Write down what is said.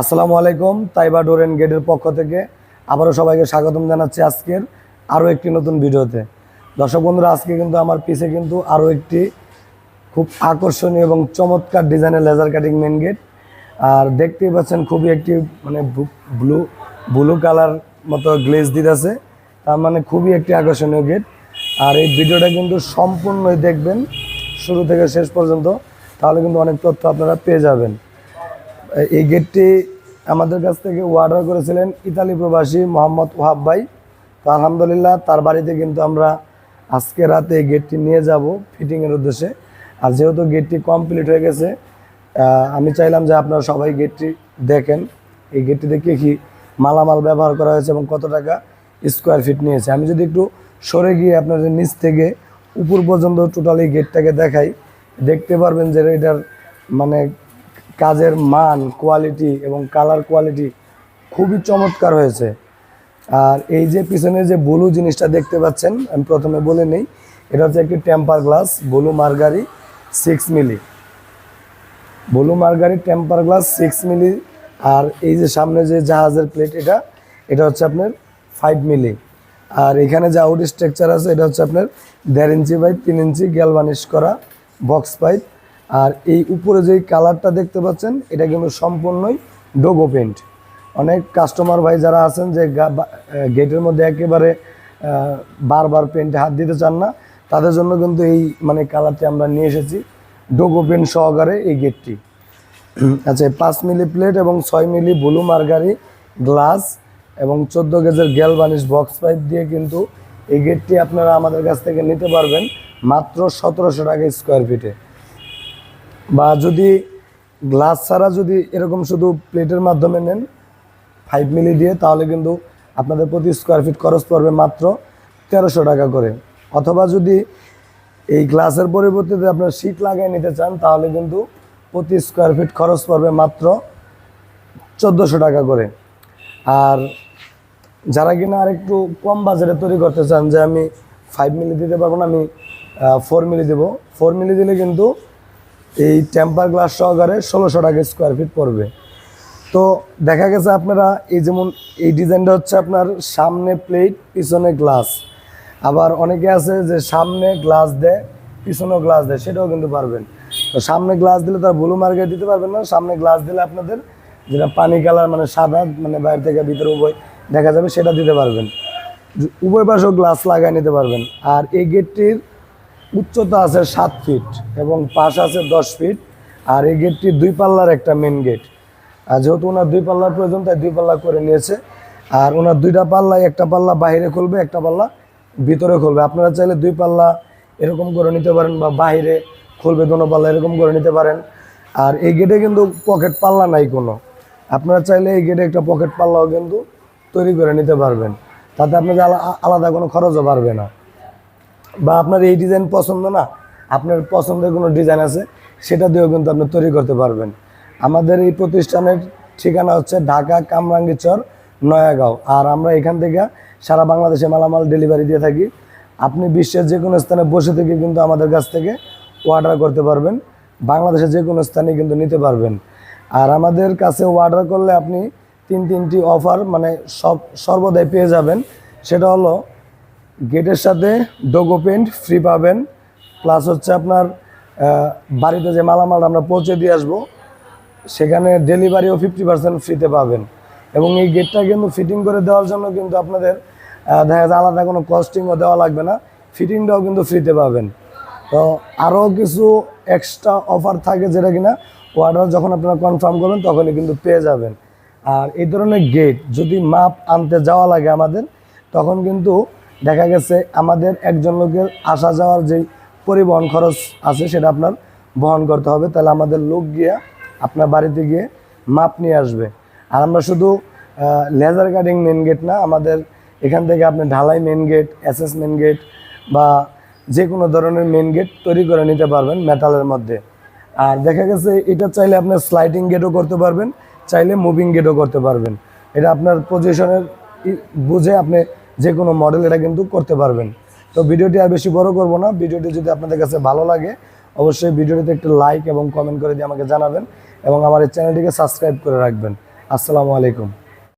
আসসালামু আলাইকুম, Taiba door and গেটের পক্ষ থেকে আবারও সবাইকে স্বাগতম জানাচ্ছি আজকের আরও একটি নতুন ভিডিওতে। দর্শক বন্ধুরা, আজকে কিন্তু আমার পিছে কিন্তু আরও একটি খুব আকর্ষণীয় এবং চমৎকার ডিজাইনের লেজার কাটিং মেন গেট আর দেখতেই পাচ্ছেন খুবই একটি মানে ব্লু ব্লু কালার মতো গ্লেজ দিতেছে, তার মানে খুবই একটি আকর্ষণীয় গেট আর এই ভিডিওটা কিন্তু সম্পূর্ণই দেখবেন শুরু থেকে শেষ পর্যন্ত, তাহলে কিন্তু অনেক তথ্য আপনারা পেয়ে যাবেন। এই গেটটি আমাদের কাছ থেকে অর্ডার করেছিলেন ইতালি প্রবাসী মোহাম্মদ ওহাব ভাই। তো আলহামদুলিল্লাহ তার বাড়িতে কিন্তু আমরা আজকে রাতে এই গেটটি নিয়ে যাব ফিটিংয়ের উদ্দেশ্যে। আর যেহেতু গেটটি কমপ্লিট হয়ে গেছে আমি চাইলাম যে আপনারা সবাই গেটটি দেখেন। এই গেটটি দেখে কি মালামাল ব্যবহার করা হয়েছে এবং কত টাকা স্কোয়ার ফিট নিয়েছে। আমি যদি একটু সরে গিয়ে আপনাদের নিচ থেকে উপর পর্যন্ত টোটালি গেটটাকে দেখাই, দেখতে পারবেন যে এটার মানে কাজের মান কোয়ালিটি এবং কালার কোয়ালিটি খুবই চমৎকার হয়েছে। আর এই যে পিছনে যে ব্লু জিনিসটা দেখতে পাচ্ছেন, আমি প্রথমে বলে নেই, এটা হচ্ছে একটি টেম্পার গ্লাস ব্লু মার্গারি সিক্স মিলি ব্লু মার্গারি টেম্পার গ্লাস সিক্স মিলি আর এই যে সামনে যে জাহাজের প্লেট এটা এটা হচ্ছে আপনার ফাইভ মিলি আর এখানে যে আউট স্ট্রাকচার আছে, এটা হচ্ছে আপনার দেড় ইঞ্চি বাই তিন ইঞ্চি গ্যালভানিশ করা বক্স পাইপ আর এই উপরে যেই কালারটা দেখতে পাচ্ছেন, এটা কিন্তু সম্পূর্ণই ডোগো পেন্ট অনেক কাস্টমার ভাই যারা আছেন যে গেটের মধ্যে একেবারে বারবার পেন্টে হাত দিতে চান না, তাদের জন্য কিন্তু এই মানে কালারটি আমরা নিয়ে এসেছি। ডোগো পেন্ট সহকারে এই গেটটি আচ্ছা পাঁচ মিলি প্লেট এবং ছয় মিলি ব্লু মার্গারি গ্লাস এবং চোদ্দ গেজের গ্যাল বানিশ বক্স পাইপ দিয়ে কিন্তু এই গেটটি আপনারা আমাদের কাছ থেকে নিতে পারবেন মাত্র সতেরোশো টাকা স্কোয়ার ফিটে বা যদি গ্লাস ছাড়া যদি এরকম শুধু প্লেটের মাধ্যমে নেন ফাইভ মিলি দিয়ে, তাহলে কিন্তু আপনাদের প্রতি স্কোয়ার ফিট খরচ পড়বে মাত্র তেরোশো টাকা করে। অথবা যদি এই গ্লাসের পরিবর্তে আপনার শীট লাগিয়ে নিতে চান, তাহলে কিন্তু প্রতি স্কোয়ার ফিট খরচ পড়বে মাত্র চোদ্দোশো টাকা করে। আর যারা কিনা আর একটু কম বাজারে তৈরি করতে চান, যে আমি ফাইভ মিলি দিতে পারব না, আমি ফোর মিলি দেবো। ফোর মিলি দিলে কিন্তু এই টেম্পার গ্লাস সহকারে ষোলোশো টাকা স্কোয়ার ফিট পড়বে। তো দেখা গেছে আপনারা, এই যেমন এই ডিজাইনটা হচ্ছে আপনার সামনে প্লেট পিছনে গ্লাস আবার অনেকে আছে যে সামনে গ্লাস দেয়, পিছনেও গ্লাস দেয়, সেটাও কিন্তু পারবেন। তো সামনে গ্লাস দিলে তার ব্লু মার্কেট দিতে পারবেন না, সামনে গ্লাস দিলে আপনাদের যেটা পানি কালার মানে সাদা মানে বাইরে থেকে ভিতরে উভয় দেখা যাবে সেটা দিতে পারবেন। উভয় পাশেও গ্লাস লাগাই নিতে পারবেন। আর এই গেটটির উচ্চতা আছে সাত ফিট এবং পাশ আছে দশ ফিট, আর এই গেটটি দুই পাল্লার একটা মেন গেট আর যেহেতু ওনার দুই পাল্লার প্রয়োজন, তাই দুই পাল্লা করে নিয়েছে। আর ওনার দুইটা পাল্লায় একটা পাল্লা বাইরে খুলবে, একটা পাল্লা ভিতরে খুলবে। আপনারা চাইলে দুই পাল্লা এরকম করে নিতে পারেন বা বাইরে খুলবে, দোনো পাল্লা এরকম করে নিতে পারেন। আর এই গেটে কিন্তু পকেট পাল্লা নাই কোনো। আপনারা চাইলে এই গেটে একটা পকেট পাল্লাও কিন্তু তৈরি করে নিতে পারবেন। তাতে আপনাদের আলাদা কোনো খরচও বাড়বে না। বা আপনার এই ডিজাইন পছন্দ না, আপনার পছন্দের কোনো ডিজাইন আছে, সেটা দিয়েও কিন্তু আপনি তৈরি করতে পারবেন। আমাদের এই প্রতিষ্ঠানের ঠিকানা হচ্ছে ঢাকা কামরাঙ্গীচর নয়াগাঁও। আর আমরা এখান থেকে সারা বাংলাদেশে মালামাল ডেলিভারি দিয়ে থাকি। আপনি বিশ্বের যে কোনো স্থানে বসে থেকে কিন্তু আমাদের কাছ থেকে অর্ডার করতে পারবেন। বাংলাদেশের যে কোনো স্থানে কিন্তু নিতে পারবেন। আর আমাদের কাছে অর্ডার করলে আপনি তিন তিনটি অফার মানে সব, সর্বদাই পেয়ে যাবেন। সেটা হলো গেটের সাথে ডোগো পেন্ট ফ্রি পাবেন। প্লাস হচ্ছে আপনার বাড়িতে যে মালামাল আমরা পৌঁছে দিয়ে আসব, সেখানে ডেলিভারিও ফিফটি পার্সেন্ট ফ্রিতে পাবেন। এবং এই গেটটা কিন্তু ফিটিং করে দেওয়ার জন্য কিন্তু আপনাদের দেখা যায় আলাদা কোনো কস্টিংও দেওয়া লাগবে না। ফিটিংটাও কিন্তু ফ্রিতে পাবেন। তো আরও কিছু এক্সট্রা অফার থাকে যেটা কিনা অর্ডার যখন আপনারা কনফার্ম করবেন, তখনই কিন্তু পেয়ে যাবেন। আর এই ধরনের গেট যদি মাপ আনতে যাওয়া লাগে আমাদের, তখন কিন্তু দেখা গেছে আমাদের একজন লোকের আসা যাওয়ার যেই পরিবহন খরচ আছে সেটা আপনার বহন করতে হবে। তাহলে আমাদের লোক গিয়া আপনার বাড়িতে গিয়ে মাপ নিয়ে আসবে। আর আমরা শুধু লেজার কাটিং মেন গেট না, আমাদের এখান থেকে আপনি ঢালাই main gate SS main gate বা যে কোনো ধরনের মেন গেট তৈরি করে নিতে পারবেন মেটালের মধ্যে। আর দেখা গেছে এটা চাইলে আপনার স্লাইডিং গেটও করতে পারবেন, চাইলে মুভিং গেটও করতে পারবেন। এটা আপনার পজিশনের বুঝে আপনি যে কোনো মডেল এটা কিন্তু করতে পারবেন। তো ভিডিওটি আর বেশি বড় করব না। ভিডিওটি যদি আপনাদের কাছে ভালো লাগে, অবশ্যই ভিডিওটিতে একটু লাইক এবং কমেন্ট করে দিয়ে আমাকে জানাবেন এবং আমার এই চ্যানেলটিকে সাবস্ক্রাইব করে রাখবেন। আসসালামু আলাইকুম।